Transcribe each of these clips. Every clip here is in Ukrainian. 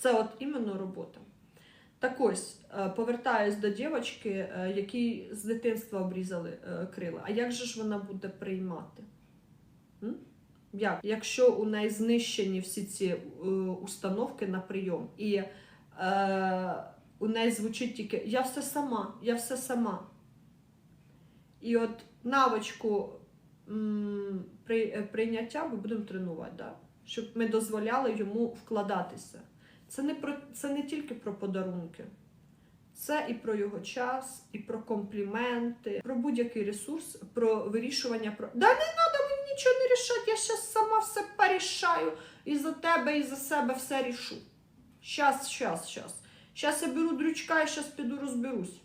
Це от іменно робота. Так ось, е, повертаюсь до дівчинки, е, якій з дитинства обрізали е, крила. А як же ж вона буде приймати? Як? Якщо у неї знищені всі ці установки на прийом, і е, у неї звучить тільки я все сама, я все сама. І от навичку м, при, прийняття ми будемо тренувати, да? щоб ми дозволяли йому вкладатися. Це не, про, це не тільки про подарунки. Це і про його час, і про компліменти, про будь-який ресурс, про вирішування. Про... Да не треба мені нічого не рішати, я зараз сама все порішаю. І за тебе, і за себе все рішу. Щас, щас, щас. Щас я беру дрючка і щас піду розберусь.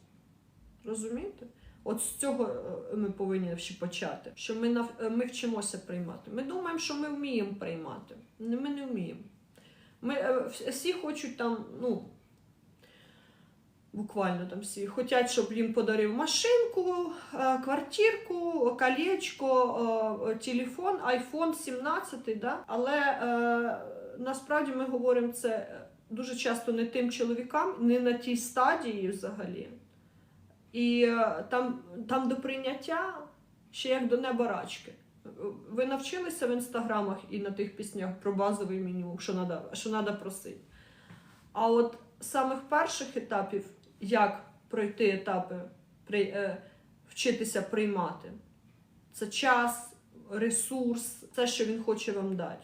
Розумієте? От з цього е, ми повинні ще почати. Що ми, нав... е, ми вчимося приймати. Ми думаємо, що ми вміємо приймати. Ми не вміємо. Ми е, всі хочуть там, ну, буквально там всі, хочуть, щоб їм подарив машинку, е, квартирку, колечко, е, телефон, iPhone 17, да? але насправді ми говоримо це дуже часто не тим чоловікам, не на тій стадії взагалі. І там, там до прийняття ще як до неба рачки. Ви навчилися в інстаграмах і на тих піснях про базовий мінімум, що треба що просити. А от самих перших етапів, як пройти етапи, при, е, вчитися приймати, це час, ресурс, все, що він хоче вам дати.